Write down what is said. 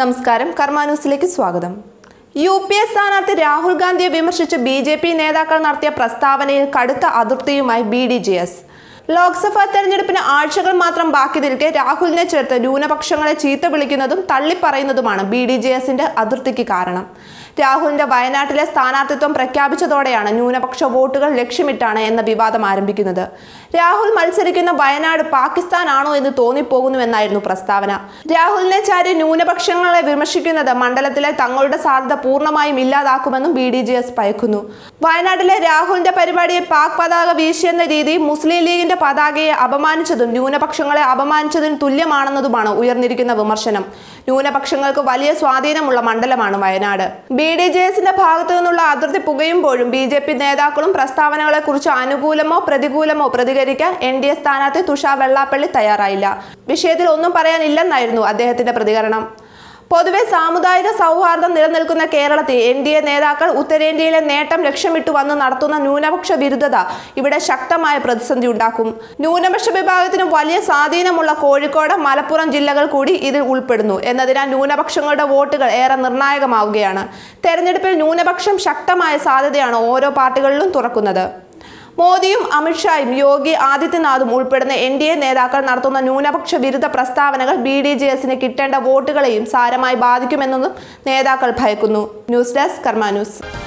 നമസ്കാരം. കർമാന്യൂസിലേക്ക് സ്വാഗതം. U P A സ്ഥാനാർത്ഥി രാഹുൽ ഗാന്ധിയെ വിമർശിച്ച് ബി ജെ പി നേതാക്കൾ നടത്തിയ പ്രസ്താവനയിൽ കടുത്ത അതിർത്തിയുമായി B D J S. Lok Sabha തെരഞ്ഞെടുപ്പിന് ആഴ്ചകൾ മാത്രം ബാക്കി നിൽക്കെ രാഹുലിനെ ചേർത്ത് ന്യൂനപക്ഷങ്ങളെ ചീത്ത വിളിക്കുന്നതും തള്ളിപ്പറയുന്നതുമാണ് ബി ഡി ജെ എസിന്റെ അതിർത്തിക്ക് കാരണം. രാഹുലിന്റെ വയനാട്ടിലെ സ്ഥാനാർത്ഥിത്വം പ്രഖ്യാപിച്ചതോടെയാണ് ന്യൂനപക്ഷ വോട്ടുകൾ ലക്ഷ്യമിട്ടാണ് എന്ന വിവാദം ആരംഭിക്കുന്നത്. രാഹുൽ മത്സരിക്കുന്ന വയനാട് പാകിസ്ഥാനാണോ എന്ന് തോന്നിപ്പോകുന്നുവെന്നായിരുന്നു പ്രസ്താവന. രാഹുലിനെ ചാരി ന്യൂനപക്ഷങ്ങളെ വിമർശിക്കുന്നത് മണ്ഡലത്തിലെ തങ്ങളുടെ സാധ്യത പൂർണമായും ഇല്ലാതാക്കുമെന്നും ബി ഡി ജെ എസ് പയക്കുന്നു വയനാട്ടിലെ രാഹുലിന്റെ പരിപാടിയെ പാക് പതാക വീശിയെന്ന രീതി മുസ്ലിം ലീഗിന്റെ പതാകയെ അപമാനിച്ചതും ന്യൂനപക്ഷങ്ങളെ അപമാനിച്ചതിന് തുല്യമാണെന്നതുമാണ് ഉയർന്നിരിക്കുന്ന വിമർശനം. ന്യൂനപക്ഷങ്ങൾക്ക് വലിയ സ്വാധീനമുള്ള മണ്ഡലമാണ് വയനാട്. ബി ഡി ജെ എസിന്റെ ഭാഗത്തു നിന്നുള്ള അതിർത്തി പുകയുമ്പോഴും ബി ജെ പി നേതാക്കളും പ്രസ്താവനകളെ കുറിച്ച് അനുകൂലമോ പ്രതികൂലമോ പ്രതികരിക്കാൻ എൻ ഡി എ സ്ഥാനാർത്ഥി തുഷാർ വെള്ളാപ്പള്ളി തയ്യാറായില്ല. വിഷയത്തിൽ ഒന്നും പറയാനില്ലെന്നായിരുന്നു അദ്ദേഹത്തിന്റെ പ്രതികരണം. പൊതുവെ സാമുദായിക സൗഹാർദ്ദം നിലനിൽക്കുന്ന കേരളത്തിൽ എൻ ഡി എ നേതാക്കൾ ഉത്തരേന്ത്യയിലെ നേട്ടം ലക്ഷ്യമിട്ട് വന്ന് നടത്തുന്ന ന്യൂനപക്ഷ വിരുദ്ധത ഇവിടെ ശക്തമായ പ്രതിസന്ധി ഉണ്ടാക്കും. ന്യൂനപക്ഷ വിഭാഗത്തിന് വലിയ സ്വാധീനമുള്ള കോഴിക്കോട് മലപ്പുറം ജില്ലകൾ കൂടി ഇതിൽ ഉൾപ്പെടുന്നു എന്നതിനാൽ ന്യൂനപക്ഷങ്ങളുടെ വോട്ടുകൾ ഏറെ നിർണായകമാവുകയാണ്. തെരഞ്ഞെടുപ്പിൽ ന്യൂനപക്ഷം ശക്തമായ സാധ്യതയാണ് ഓരോ പാർട്ടികളിലും തുറക്കുന്നത്. മോദിയും അമിത്ഷായും യോഗി ആദിത്യനാഥും ഉൾപ്പെടുന്ന എൻ ഡി എ നേതാക്കൾ നടത്തുന്ന ന്യൂനപക്ഷ വിരുദ്ധ പ്രസ്താവനകൾ ബി ഡി ജെ എസിന് കിട്ടേണ്ട വോട്ടുകളെയും സാരമായി ബാധിക്കുമെന്നതും നേതാക്കൾ ഭയക്കുന്നു. News desk Karma news.